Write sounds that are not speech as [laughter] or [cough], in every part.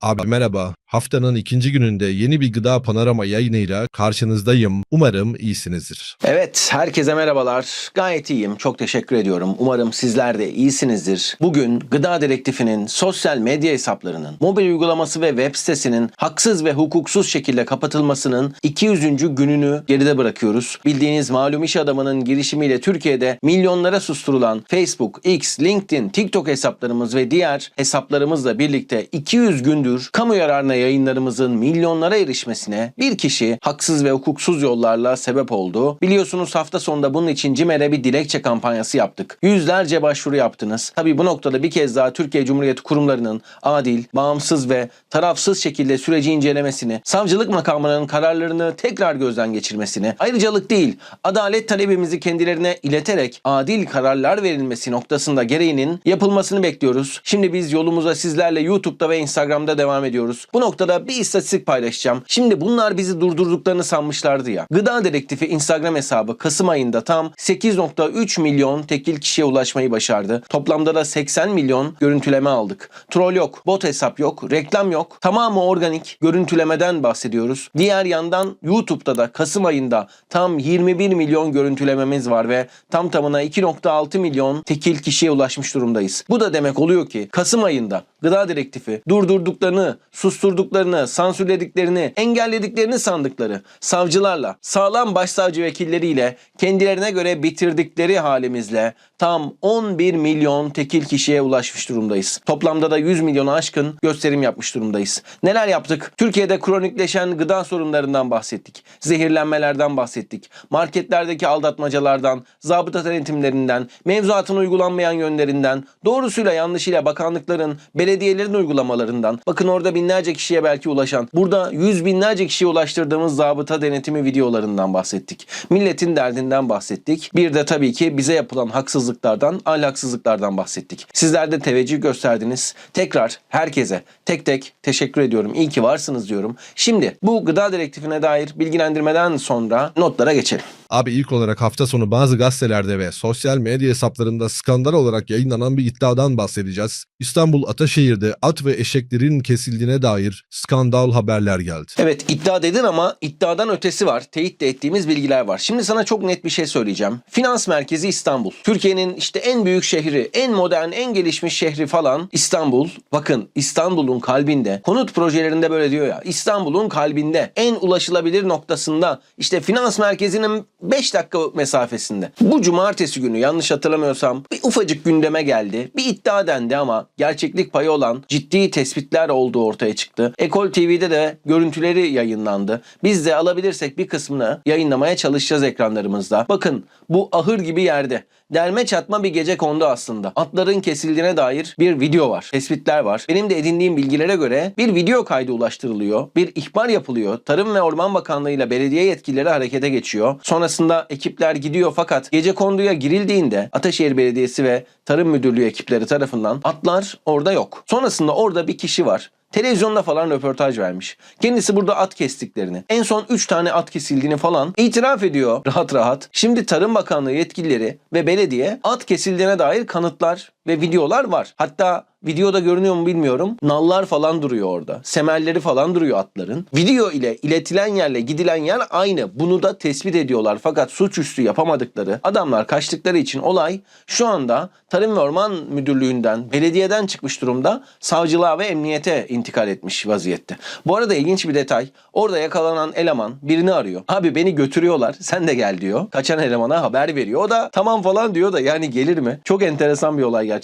Abi merhaba. Haftanın ikinci gününde yeni bir gıda panorama yayınıyla karşınızdayım. Umarım iyisinizdir. Evet, herkese merhabalar. Gayet iyiyim. Çok teşekkür ediyorum. Umarım sizler de iyisinizdir. Bugün Gıda Direktifi'nin sosyal medya hesaplarının, mobil uygulaması ve web sitesinin haksız ve hukuksuz şekilde kapatılmasının 200. gününü geride bırakıyoruz. Bildiğiniz malum iş adamının girişimiyle Türkiye'de milyonlara susturulan Facebook, X, LinkedIn, TikTok hesaplarımız ve diğer hesaplarımızla birlikte 200 gündür kamu yararına yayınlarımızın milyonlara erişmesine bir kişi haksız ve hukuksuz yollarla sebep oldu. Biliyorsunuz hafta sonunda bunun için CİMER'e bir dilekçe kampanyası yaptık. Yüzlerce başvuru yaptınız. Tabii bu noktada bir kez daha Türkiye Cumhuriyeti kurumlarının adil, bağımsız ve tarafsız şekilde süreci incelemesini, savcılık makamının kararlarını tekrar gözden geçirmesini, ayrıcalık değil, adalet talebimizi kendilerine ileterek adil kararlar verilmesi noktasında gereğinin yapılmasını bekliyoruz. Şimdi biz yolumuza sizlerle YouTube'da ve Instagram'da devam ediyoruz. Bu noktada bir istatistik paylaşacağım. Şimdi bunlar bizi durdurduklarını sanmışlardı ya. Gıda Direktifi Instagram hesabı Kasım ayında tam 8.3 milyon tekil kişiye ulaşmayı başardı. Toplamda da 80 milyon görüntüleme aldık. Troll yok, bot hesap yok, reklam yok. Tamamı organik görüntülemeden bahsediyoruz. Diğer yandan YouTube'da da Kasım ayında tam 21 milyon görüntülememiz var ve tam tamına 2.6 milyon tekil kişiye ulaşmış durumdayız. Bu da demek oluyor ki Kasım ayında gıda direktifi durdurduklarını, susturduklarını, sansürlediklerini, engellediklerini sandıkları savcılarla, sağlam başsavcı vekilleriyle kendilerine göre bitirdikleri halimizle tam 11 milyon tekil kişiye ulaşmış durumdayız. Toplamda da 100 milyonu aşkın gösterim yapmış durumdayız. Neler yaptık? Türkiye'de kronikleşen gıda sorunlarından bahsettik. Zehirlenmelerden bahsettik. Marketlerdeki aldatmacalardan, zabıta denetimlerinden, mevzuatın uygulanmayan yönlerinden, doğrusuyla yanlışıyla bakanlıkların, belediyelerin uygulamalarından, bakın orada binlerce kişiye belki ulaşan, burada yüz binlerce kişiye ulaştırdığımız zabıta denetimi videolarından bahsettik. Milletin derdinden bahsettik. Bir de tabii ki bize yapılan haksızlıklardan, ahlaksızlıklardan bahsettik. Sizler de teveccüh gösterdiniz. Tekrar herkese tek tek teşekkür ediyorum. İyi ki varsınız diyorum. Şimdi bu gıda direktifine dair bilgilendirmeden sonra notlara geçelim. Abi ilk olarak hafta sonu bazı gazetelerde ve sosyal medya hesaplarında skandal olarak yayınlanan bir iddiadan bahsedeceğiz. İstanbul Ataşehir'de at ve eşeklerin kesildiğine dair skandal haberler geldi. Evet iddia dedin ama iddiadan ötesi var. Teyit de ettiğimiz bilgiler var. Şimdi sana çok net bir şey söyleyeceğim. Finans merkezi İstanbul. Türkiye'nin işte en büyük şehri, en modern, en gelişmiş şehri falan İstanbul. Bakın İstanbul'un kalbinde. Konut projelerinde böyle diyor ya. İstanbul'un kalbinde. En ulaşılabilir noktasında. işte finans merkezinin 5 dakika mesafesinde. Bu cumartesi günü yanlış hatırlamıyorsam bir ufacık gündeme geldi. Bir iddia dendi ama gerçeklik payı olan ciddi tespitler olduğu ortaya çıktı. Ekol TV'de de görüntüleri yayınlandı. Biz de alabilirsek bir kısmını yayınlamaya çalışacağız ekranlarımızda. Bakın bu ahır gibi yerde. Derme çatma bir gece kondu aslında. Atların kesildiğine dair bir video var. Tespitler var. Benim de edindiğim bilgilere göre bir video kaydı ulaştırılıyor. Bir ihbar yapılıyor. Tarım ve Orman Bakanlığı ile belediye yetkilileri harekete geçiyor. Sonrasında ekipler gidiyor fakat gece konduya girildiğinde Ataşehir Belediyesi ve Tarım Müdürlüğü ekipleri tarafından atlar orada yok. Sonrasında orada bir kişi var. Televizyonda falan röportaj vermiş. Kendisi burada at kestiklerini, en son 3 tane at kesildiğini falan itiraf ediyor [laughs] rahat rahat. Şimdi Tarım Bakanlığı yetkilileri ve belediye at kesildiğine dair kanıtlar ve videolar var. Hatta videoda görünüyor mu bilmiyorum. Nallar falan duruyor orada. Semerleri falan duruyor atların. Video ile iletilen yerle gidilen yer aynı. Bunu da tespit ediyorlar. Fakat suçüstü yapamadıkları adamlar kaçtıkları için olay şu anda Tarım ve Orman Müdürlüğü'nden, belediyeden çıkmış durumda savcılığa ve emniyete intikal etmiş vaziyette. Bu arada ilginç bir detay. Orada yakalanan eleman birini arıyor. Abi beni götürüyorlar sen de gel diyor. Kaçan elemana haber veriyor. O da tamam falan diyor da yani gelir mi? Çok enteresan bir olay gerçekten.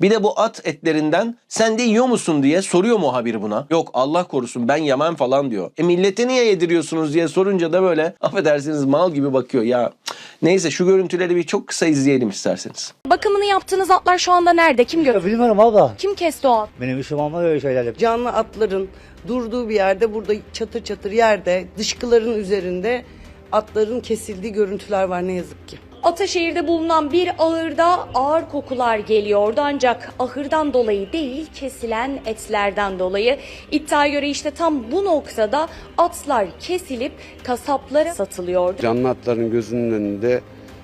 Bir de bu at etlerinden sen de yiyor musun diye soruyor muhabir buna. Yok Allah korusun ben yemem falan diyor. E millete niye yediriyorsunuz diye sorunca da böyle [laughs] affedersiniz mal gibi bakıyor. Ya neyse şu görüntüleri bir çok kısa izleyelim isterseniz. Bakımını yaptığınız atlar şu anda nerede? Kim gö Ya bilmiyorum abla. Kim kesti o at? Benim işim olmaz öyle şeylerle. canlı atların durduğu bir yerde burada çatır çatır yerde dışkıların üzerinde atların kesildiği görüntüler var ne yazık ki. Ataşehir'de bulunan bir ahırda ağır kokular geliyordu ancak ahırdan dolayı değil kesilen etlerden dolayı. İddiaya göre işte tam bu noktada atlar kesilip kasaplara satılıyordu. Canlı atların gözünün önünde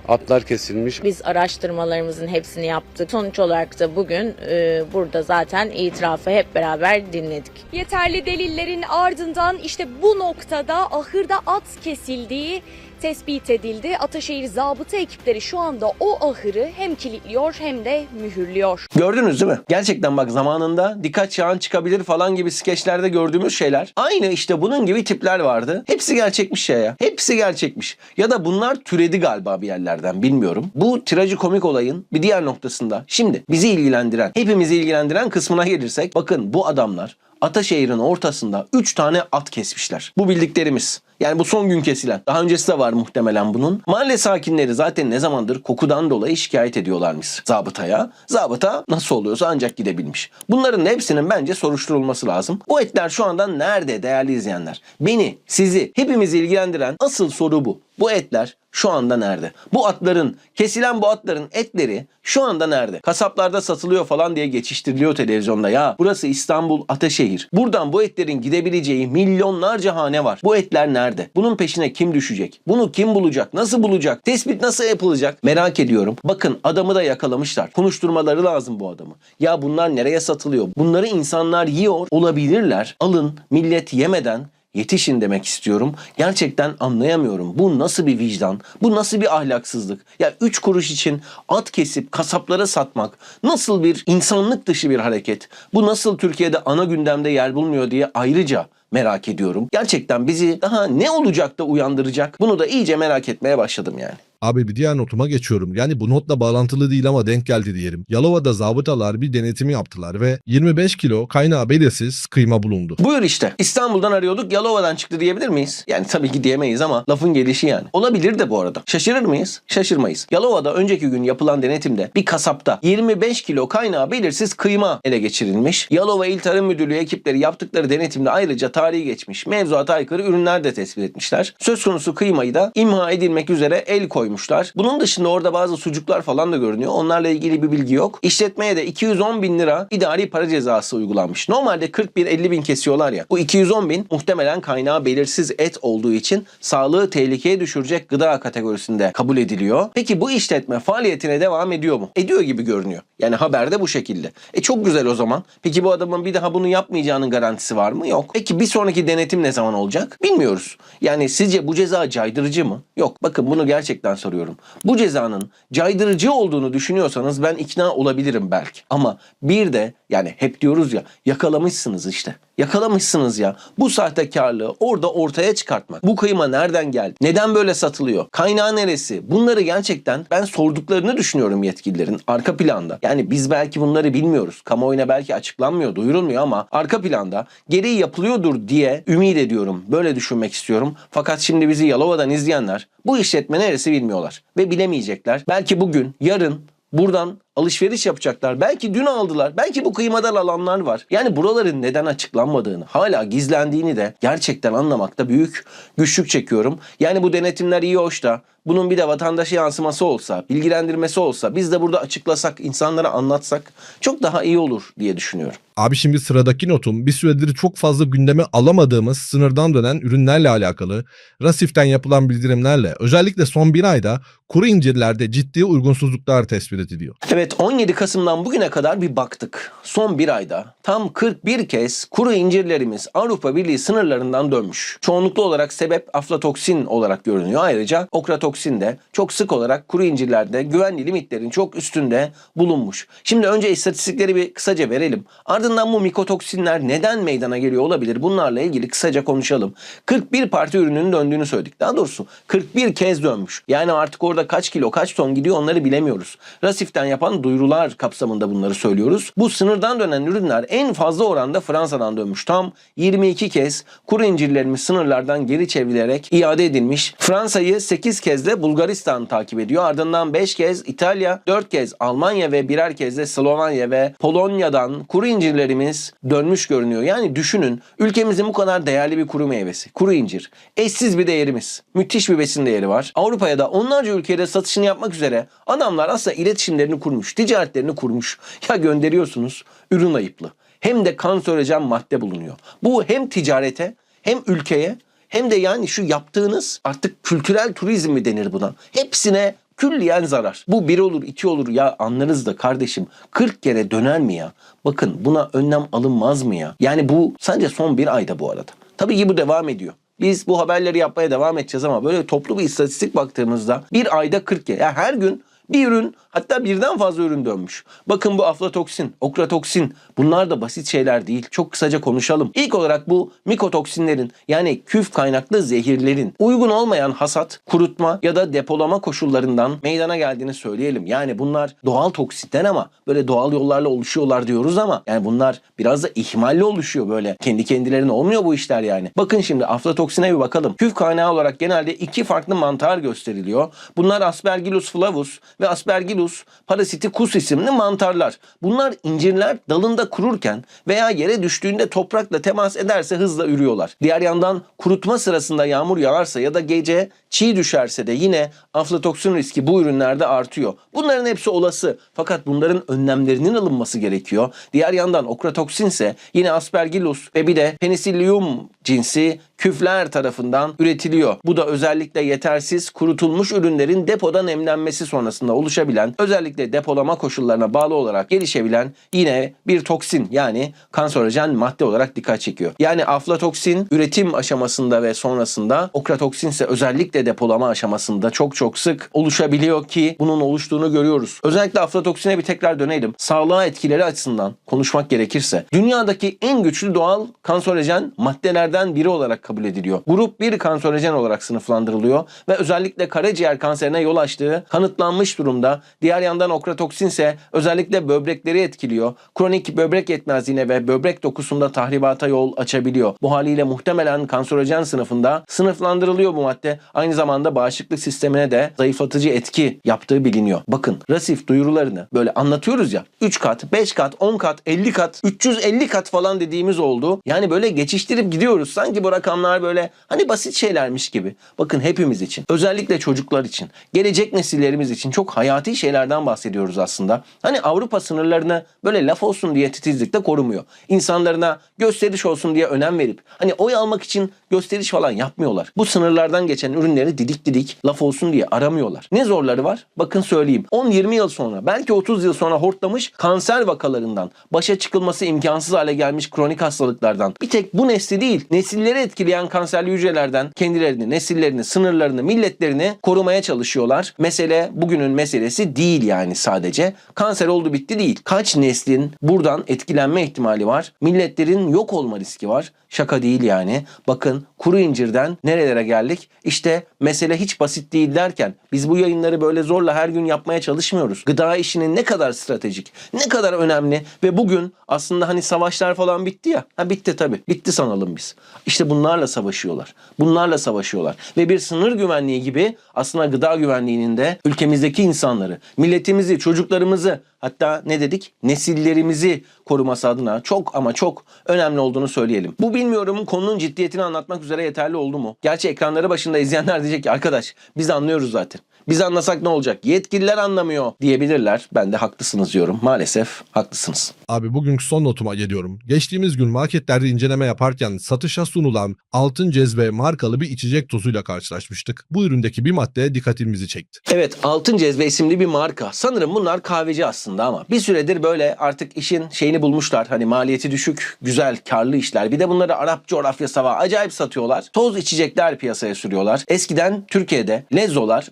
atlar kesilmiş. Biz araştırmalarımızın hepsini yaptık. Sonuç olarak da bugün e, burada zaten itirafı hep beraber dinledik. Yeterli delillerin ardından işte bu noktada ahırda at kesildiği tespit edildi. Ataşehir zabıta ekipleri şu anda o ahırı hem kilitliyor hem de mühürlüyor. Gördünüz değil mi? Gerçekten bak zamanında dikkat çağın çıkabilir falan gibi skeçlerde gördüğümüz şeyler. Aynı işte bunun gibi tipler vardı. Hepsi gerçekmiş ya ya. Hepsi gerçekmiş. Ya da bunlar türedi galiba bir yerlerden bilmiyorum. Bu trajikomik olayın bir diğer noktasında. Şimdi bizi ilgilendiren, hepimizi ilgilendiren kısmına gelirsek. Bakın bu adamlar Ataşehir'in ortasında 3 tane at kesmişler. Bu bildiklerimiz. Yani bu son gün kesilen. Daha öncesi de var muhtemelen bunun. Mahalle sakinleri zaten ne zamandır kokudan dolayı şikayet ediyorlarmış zabıtaya. Zabıta nasıl oluyorsa ancak gidebilmiş. Bunların hepsinin bence soruşturulması lazım. Bu etler şu anda nerede değerli izleyenler? Beni, sizi, hepimizi ilgilendiren asıl soru bu. Bu etler şu anda nerede? Bu atların, kesilen bu atların etleri şu anda nerede? Kasaplarda satılıyor falan diye geçiştiriliyor televizyonda. Ya burası İstanbul Ataşehir. Buradan bu etlerin gidebileceği milyonlarca hane var. Bu etler nerede? Bunun peşine kim düşecek? Bunu kim bulacak? Nasıl bulacak? Tespit nasıl yapılacak? Merak ediyorum. Bakın adamı da yakalamışlar. Konuşturmaları lazım bu adamı. Ya bunlar nereye satılıyor? Bunları insanlar yiyor olabilirler. Alın millet yemeden Yetişin demek istiyorum. Gerçekten anlayamıyorum. Bu nasıl bir vicdan? Bu nasıl bir ahlaksızlık? Ya üç kuruş için at kesip kasaplara satmak nasıl bir insanlık dışı bir hareket? Bu nasıl Türkiye'de ana gündemde yer bulmuyor diye ayrıca merak ediyorum. Gerçekten bizi daha ne olacak da uyandıracak? Bunu da iyice merak etmeye başladım yani. Abi bir diğer notuma geçiyorum. Yani bu notla bağlantılı değil ama denk geldi diyelim. Yalova'da zabıtalar bir denetimi yaptılar ve 25 kilo kaynağı belirsiz kıyma bulundu. Buyur işte. İstanbul'dan arıyorduk Yalova'dan çıktı diyebilir miyiz? Yani tabii ki diyemeyiz ama lafın gelişi yani. Olabilir de bu arada. Şaşırır mıyız? Şaşırmayız. Yalova'da önceki gün yapılan denetimde bir kasapta 25 kilo kaynağı belirsiz kıyma ele geçirilmiş. Yalova İl Tarım Müdürlüğü ekipleri yaptıkları denetimde ayrıca tarihi geçmiş mevzuata aykırı ürünler de tespit etmişler. Söz konusu kıymayı da imha edilmek üzere el koymuşlar. Bunun dışında orada bazı sucuklar falan da görünüyor. Onlarla ilgili bir bilgi yok. İşletmeye de 210 bin lira idari para cezası uygulanmış. Normalde 41-50 bin kesiyorlar ya. Bu 210 bin muhtemelen kaynağı belirsiz et olduğu için sağlığı tehlikeye düşürecek gıda kategorisinde kabul ediliyor. Peki bu işletme faaliyetine devam ediyor mu? Ediyor gibi görünüyor. Yani haberde bu şekilde. E çok güzel o zaman. Peki bu adamın bir daha bunu yapmayacağının garantisi var mı? Yok. Peki bir sonraki denetim ne zaman olacak? Bilmiyoruz. Yani sizce bu ceza caydırıcı mı? Yok. Bakın bunu gerçekten soruyorum. Bu cezanın caydırıcı olduğunu düşünüyorsanız ben ikna olabilirim belki. Ama bir de yani hep diyoruz ya yakalamışsınız işte. Yakalamışsınız ya. Bu sahtekarlığı orada ortaya çıkartmak. Bu kıyma nereden geldi? Neden böyle satılıyor? Kaynağı neresi? Bunları gerçekten ben sorduklarını düşünüyorum yetkililerin arka planda. Yani biz belki bunları bilmiyoruz. Kamuoyuna belki açıklanmıyor, duyurulmuyor ama arka planda gereği yapılıyordur diye ümit ediyorum. Böyle düşünmek istiyorum. Fakat şimdi bizi Yalova'dan izleyenler bu işletme neresi bilmiyorlar ve bilemeyecekler. Belki bugün, yarın buradan alışveriş yapacaklar. Belki dün aldılar. Belki bu kıymadan alanlar var. Yani buraların neden açıklanmadığını, hala gizlendiğini de gerçekten anlamakta büyük güçlük çekiyorum. Yani bu denetimler iyi hoş da bunun bir de vatandaşa yansıması olsa, bilgilendirmesi olsa, biz de burada açıklasak, insanlara anlatsak çok daha iyi olur diye düşünüyorum. Abi şimdi sıradaki notum bir süredir çok fazla gündeme alamadığımız sınırdan dönen ürünlerle alakalı Rasif'ten yapılan bildirimlerle özellikle son bir ayda kuru incirlerde ciddi uygunsuzluklar tespit ediliyor. Evet 17 Kasım'dan bugüne kadar bir baktık. Son bir ayda tam 41 kez kuru incirlerimiz Avrupa Birliği sınırlarından dönmüş. Çoğunluklu olarak sebep aflatoksin olarak görünüyor. Ayrıca okratoksin de çok sık olarak kuru incirlerde güvenli limitlerin çok üstünde bulunmuş. Şimdi önce istatistikleri bir kısaca verelim. Ardından bu mikotoksinler neden meydana geliyor olabilir? Bunlarla ilgili kısaca konuşalım. 41 parti ürünün döndüğünü söyledik. Daha doğrusu 41 kez dönmüş. Yani artık orada kaç kilo kaç ton gidiyor onları bilemiyoruz. Rasif'ten yapan duyurular kapsamında bunları söylüyoruz. Bu sınırdan dönen ürünler en fazla oranda Fransa'dan dönmüş. Tam 22 kez kuru incirlerimiz sınırlardan geri çevrilerek iade edilmiş. Fransa'yı 8 kez de Bulgaristan takip ediyor. Ardından 5 kez İtalya, 4 kez Almanya ve birer kez de Slovenya ve Polonya'dan kuru incirlerimiz dönmüş görünüyor. Yani düşünün ülkemizin bu kadar değerli bir kuru meyvesi. Kuru incir. Eşsiz bir değerimiz. Müthiş bir besin değeri var. Avrupa'ya da onlarca ülkede satışını yapmak üzere adamlar aslında iletişimlerini kurmuş, ticaretlerini kurmuş. Ya gönderiyorsunuz ürün ayıplı. Hem de kanserojen madde bulunuyor. Bu hem ticarete hem ülkeye hem de yani şu yaptığınız artık kültürel turizm mi denir buna? Hepsine Külliyen zarar. Bu bir olur iki olur ya anlarız da kardeşim 40 kere döner mi ya? Bakın buna önlem alınmaz mı ya? Yani bu sadece son bir ayda bu arada. Tabii ki bu devam ediyor. Biz bu haberleri yapmaya devam edeceğiz ama böyle toplu bir istatistik baktığımızda bir ayda 40 kere. Yani her gün bir ürün hatta birden fazla ürün dönmüş. Bakın bu aflatoksin, okratoksin bunlar da basit şeyler değil. Çok kısaca konuşalım. İlk olarak bu mikotoksinlerin yani küf kaynaklı zehirlerin uygun olmayan hasat, kurutma ya da depolama koşullarından meydana geldiğini söyleyelim. Yani bunlar doğal toksitler ama böyle doğal yollarla oluşuyorlar diyoruz ama yani bunlar biraz da ihmalle oluşuyor böyle. Kendi kendilerine olmuyor bu işler yani. Bakın şimdi aflatoksine bir bakalım. Küf kaynağı olarak genelde iki farklı mantar gösteriliyor. Bunlar Aspergillus flavus ve Aspergillus parasiticus isimli mantarlar. Bunlar incirler dalında kururken veya yere düştüğünde toprakla temas ederse hızla ürüyorlar. Diğer yandan kurutma sırasında yağmur yağarsa ya da gece çiğ düşerse de yine aflatoksin riski bu ürünlerde artıyor. Bunların hepsi olası fakat bunların önlemlerinin alınması gerekiyor. Diğer yandan okratoksin ise yine Aspergillus ve bir de Penicillium cinsi küfler tarafından üretiliyor. Bu da özellikle yetersiz kurutulmuş ürünlerin depoda nemlenmesi sonrasında oluşabilen özellikle depolama koşullarına bağlı olarak gelişebilen yine bir toksin yani kanserojen madde olarak dikkat çekiyor. Yani aflatoksin üretim aşamasında ve sonrasında okratoksin ise özellikle depolama aşamasında çok çok sık oluşabiliyor ki bunun oluştuğunu görüyoruz. Özellikle aflatoksine bir tekrar dönelim. Sağlığa etkileri açısından konuşmak gerekirse dünyadaki en güçlü doğal kanserojen maddelerden biri olarak kabul ediliyor. Grup 1 kanserojen olarak sınıflandırılıyor ve özellikle karaciğer kanserine yol açtığı kanıtlanmış durumda. Diğer yandan okratoksin ise özellikle böbrekleri etkiliyor. Kronik böbrek yetmezliğine ve böbrek dokusunda tahribata yol açabiliyor. Bu haliyle muhtemelen kanserojen sınıfında sınıflandırılıyor bu madde. Aynı zamanda bağışıklık sistemine de zayıflatıcı etki yaptığı biliniyor. Bakın rasif duyurularını böyle anlatıyoruz ya 3 kat, 5 kat, 10 kat, 50 kat, 350 kat falan dediğimiz oldu. Yani böyle geçiştirip gidiyoruz. Sanki bu rakamlar böyle hani basit şeylermiş gibi. Bakın hepimiz için, özellikle çocuklar için, gelecek nesillerimiz için çok hayati şeylerden bahsediyoruz aslında. Hani Avrupa sınırlarını böyle laf olsun diye titizlikle korumuyor. İnsanlarına gösteriş olsun diye önem verip hani oy almak için gösteriş falan yapmıyorlar. Bu sınırlardan geçen ürünleri didik didik laf olsun diye aramıyorlar. Ne zorları var? Bakın söyleyeyim. 10-20 yıl sonra belki 30 yıl sonra hortlamış kanser vakalarından başa çıkılması imkansız hale gelmiş kronik hastalıklardan bir tek bu nesli değil nesilleri etkileyen kanserli hücrelerden kendilerini, nesillerini, sınırlarını, milletlerini korumaya çalışıyorlar. Mesele bugünün meselesi değil yani sadece. Kanser oldu bitti değil. Kaç neslin buradan etkilenme ihtimali var? Milletlerin yok olma riski var. Şaka değil yani. Bakın kuru incirden nerelere geldik? İşte mesele hiç basit değil derken biz bu yayınları böyle zorla her gün yapmaya çalışmıyoruz. Gıda işinin ne kadar stratejik, ne kadar önemli ve bugün aslında hani savaşlar falan bitti ya. Ha bitti tabii. Bitti sanalım biz. İşte bunlarla savaşıyorlar. Bunlarla savaşıyorlar. Ve bir sınır güvenliği gibi aslında gıda güvenliğinin de ülkemizdeki insanları, milletimizi, çocuklarımızı hatta ne dedik? Nesillerimizi koruması adına çok ama çok önemli olduğunu söyleyelim. Bu bilmiyorum konunun ciddiyetini anlatmak üzere yeterli oldu mu? Gerçi ekranları başında izleyenler diyecek ki arkadaş biz anlıyoruz zaten. Biz anlasak ne olacak? Yetkililer anlamıyor diyebilirler. Ben de haklısınız diyorum. Maalesef haklısınız. Abi bugünkü son notuma geliyorum. Geçtiğimiz gün marketlerde inceleme yaparken satışa sunulan altın cezve markalı bir içecek tozuyla karşılaşmıştık. Bu üründeki bir madde dikkatimizi çekti. Evet Altın Cezve isimli bir marka. Sanırım bunlar kahveci aslında ama bir süredir böyle artık işin şeyini bulmuşlar. Hani maliyeti düşük, güzel, karlı işler. Bir de bunları Arap coğrafyası var. Acayip satıyorlar. Toz içecekler piyasaya sürüyorlar. Eskiden Türkiye'de lezolar,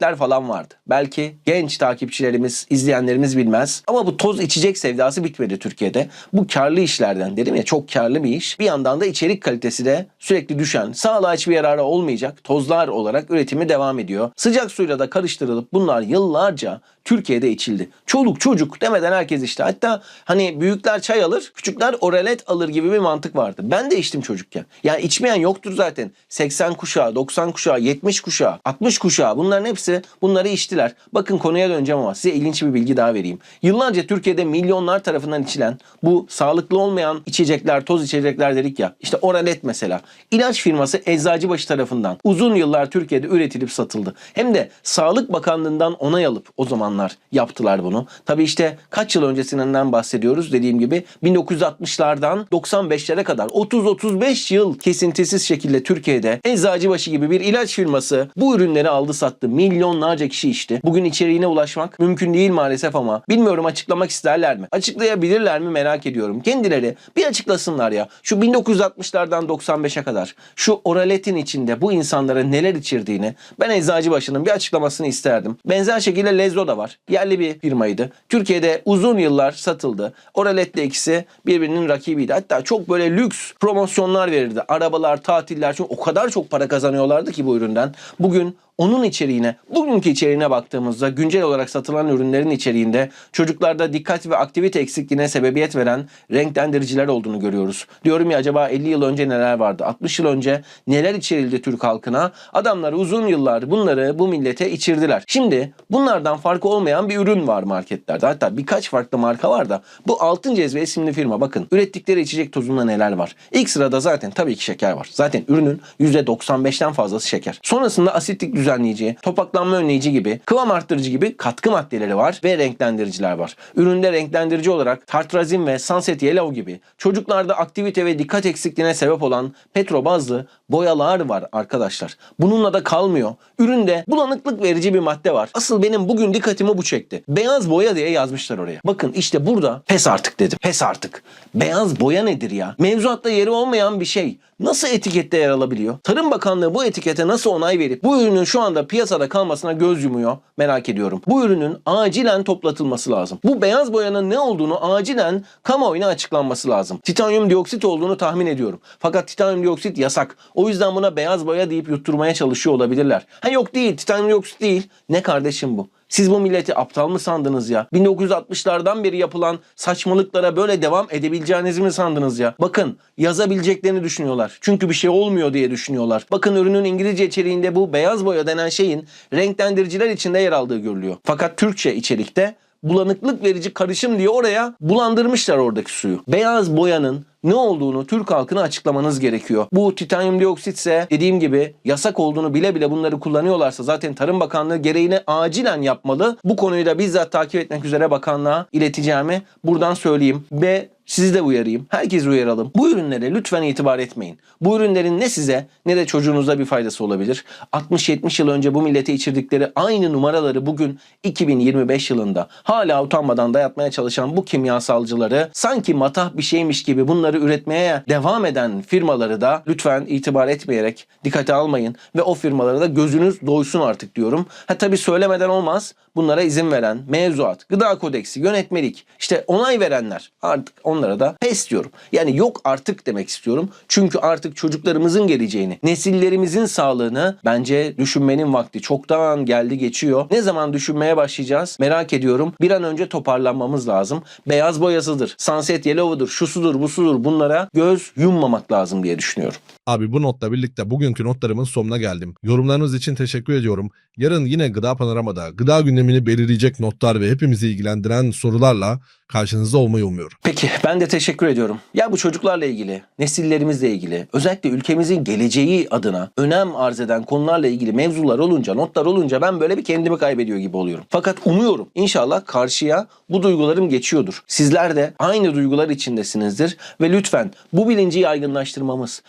oraletler falan vardı. Belki genç takipçilerimiz, izleyenlerimiz bilmez. Ama bu toz içecek sevdası bitmedi Türkiye'de. Bu karlı işlerden dedim ya çok karlı bir iş. Bir yandan da içerik kalitesi de sürekli düşen, sağlığa hiçbir yararı olmayacak tozlar olarak üretimi devam ediyor. Sıcak suyla da karıştırılıp bunlar yıllarca Türkiye'de içildi. Çoluk çocuk demeden herkes içti. Hatta hani büyükler çay alır, küçükler oralet alır gibi bir mantık vardı. Ben de içtim çocukken. Yani içmeyen yoktur zaten. 80 kuşağı, 90 kuşağı, 70 kuşağı, 60 kuşağı bunların hepsi bunları içtiler. Bakın konuya döneceğim ama size ilginç bir bilgi daha vereyim. Yıllarca Türkiye'de milyonlar tarafından içilen bu sağlıklı olmayan içecekler, toz içecekler dedik ya. İşte oralet mesela. İlaç firması Eczacıbaşı tarafından uzun yıllar Türkiye'de üretilip satıldı. Hem de Sağlık Bakanlığı'ndan onay alıp o zaman insanlar yaptılar bunu. Tabii işte kaç yıl öncesinden bahsediyoruz dediğim gibi 1960'lardan 95'lere kadar 30-35 yıl kesintisiz şekilde Türkiye'de Eczacıbaşı gibi bir ilaç firması bu ürünleri aldı sattı. Milyonlarca kişi içti. Bugün içeriğine ulaşmak mümkün değil maalesef ama bilmiyorum açıklamak isterler mi? Açıklayabilirler mi merak ediyorum. Kendileri bir açıklasınlar ya. Şu 1960'lardan 95'e kadar şu oraletin içinde bu insanlara neler içirdiğini ben Eczacıbaşı'nın bir açıklamasını isterdim. Benzer şekilde Lezzo da var. Yerli bir firmaydı. Türkiye'de uzun yıllar satıldı. Oraletle ikisi birbirinin rakibiydi. Hatta çok böyle lüks promosyonlar verirdi. Arabalar, tatiller. Çünkü o kadar çok para kazanıyorlardı ki bu üründen. Bugün onun içeriğine, bugünkü içeriğine baktığımızda güncel olarak satılan ürünlerin içeriğinde çocuklarda dikkat ve aktivite eksikliğine sebebiyet veren renklendiriciler olduğunu görüyoruz. Diyorum ya acaba 50 yıl önce neler vardı? 60 yıl önce neler içerildi Türk halkına? Adamlar uzun yıllar bunları bu millete içirdiler. Şimdi bunlardan farkı olmayan bir ürün var marketlerde. Hatta birkaç farklı marka var da bu Altın Cezve isimli firma bakın ürettikleri içecek tozunda neler var? İlk sırada zaten tabii ki şeker var. Zaten ürünün %95'ten fazlası şeker. Sonrasında asitlik düzenleyici, topaklanma önleyici gibi, kıvam arttırıcı gibi katkı maddeleri var ve renklendiriciler var. Üründe renklendirici olarak tartrazin ve sunset yellow gibi çocuklarda aktivite ve dikkat eksikliğine sebep olan petro bazlı boyalar var arkadaşlar. Bununla da kalmıyor. Üründe bulanıklık verici bir madde var. Asıl benim bugün dikkatimi bu çekti. Beyaz boya diye yazmışlar oraya. Bakın işte burada pes artık dedim. Pes artık. Beyaz boya nedir ya? Mevzuatta yeri olmayan bir şey. Nasıl etikette yer alabiliyor? Tarım Bakanlığı bu etikete nasıl onay verip bu ürünün şu anda piyasada kalmasına göz yumuyor? Merak ediyorum. Bu ürünün acilen toplatılması lazım. Bu beyaz boyanın ne olduğunu acilen kamuoyuna açıklanması lazım. Titanyum dioksit olduğunu tahmin ediyorum. Fakat titanyum dioksit yasak. O yüzden buna beyaz boya deyip yutturmaya çalışıyor olabilirler. Ha yok değil titanyum dioksit değil. Ne kardeşim bu? Siz bu milleti aptal mı sandınız ya? 1960'lardan beri yapılan saçmalıklara böyle devam edebileceğinizi mi sandınız ya? Bakın yazabileceklerini düşünüyorlar. Çünkü bir şey olmuyor diye düşünüyorlar. Bakın ürünün İngilizce içeriğinde bu beyaz boya denen şeyin renklendiriciler içinde yer aldığı görülüyor. Fakat Türkçe içerikte bulanıklık verici karışım diye oraya bulandırmışlar oradaki suyu. Beyaz boyanın ne olduğunu Türk halkına açıklamanız gerekiyor. Bu titanyum dioksit ise dediğim gibi yasak olduğunu bile bile bunları kullanıyorlarsa zaten Tarım Bakanlığı gereğini acilen yapmalı. Bu konuyu da bizzat takip etmek üzere bakanlığa ileteceğimi buradan söyleyeyim ve sizi de uyarayım. Herkesi uyaralım. Bu ürünlere lütfen itibar etmeyin. Bu ürünlerin ne size ne de çocuğunuza bir faydası olabilir. 60-70 yıl önce bu millete içirdikleri aynı numaraları bugün 2025 yılında hala utanmadan dayatmaya çalışan bu kimyasalcıları sanki matah bir şeymiş gibi bunları üretmeye devam eden firmaları da lütfen itibar etmeyerek dikkate almayın ve o firmalara da gözünüz doysun artık diyorum. Ha tabii söylemeden olmaz. Bunlara izin veren mevzuat, gıda kodeksi, yönetmelik işte onay verenler artık onlara da pes diyorum. Yani yok artık demek istiyorum. Çünkü artık çocuklarımızın geleceğini, nesillerimizin sağlığını bence düşünmenin vakti çoktan geldi geçiyor. Ne zaman düşünmeye başlayacağız merak ediyorum. Bir an önce toparlanmamız lazım. Beyaz boyasıdır, sunset yellow'udur, şusudur, busudur bunlara göz yummamak lazım diye düşünüyorum. Abi bu notla birlikte bugünkü notlarımın sonuna geldim. Yorumlarınız için teşekkür ediyorum. Yarın yine Gıda Panorama'da gıda gündemini belirleyecek notlar ve hepimizi ilgilendiren sorularla karşınızda olmayı umuyorum. Peki ben de teşekkür ediyorum. Ya bu çocuklarla ilgili, nesillerimizle ilgili, özellikle ülkemizin geleceği adına önem arz eden konularla ilgili mevzular olunca, notlar olunca ben böyle bir kendimi kaybediyor gibi oluyorum. Fakat umuyorum inşallah karşıya bu duygularım geçiyordur. Sizler de aynı duygular içindesinizdir ve lütfen bu bilinci yaygınlaştırmamız,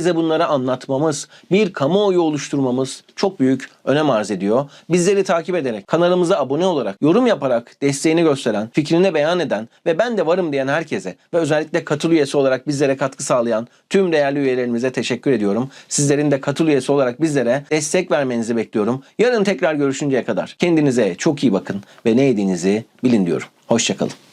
herkese bunları anlatmamız, bir kamuoyu oluşturmamız çok büyük önem arz ediyor. Bizleri takip ederek, kanalımıza abone olarak, yorum yaparak desteğini gösteren, fikrini beyan eden ve ben de varım diyen herkese ve özellikle katıl üyesi olarak bizlere katkı sağlayan tüm değerli üyelerimize teşekkür ediyorum. Sizlerin de katıl üyesi olarak bizlere destek vermenizi bekliyorum. Yarın tekrar görüşünceye kadar kendinize çok iyi bakın ve ne yediğinizi bilin diyorum. Hoşçakalın.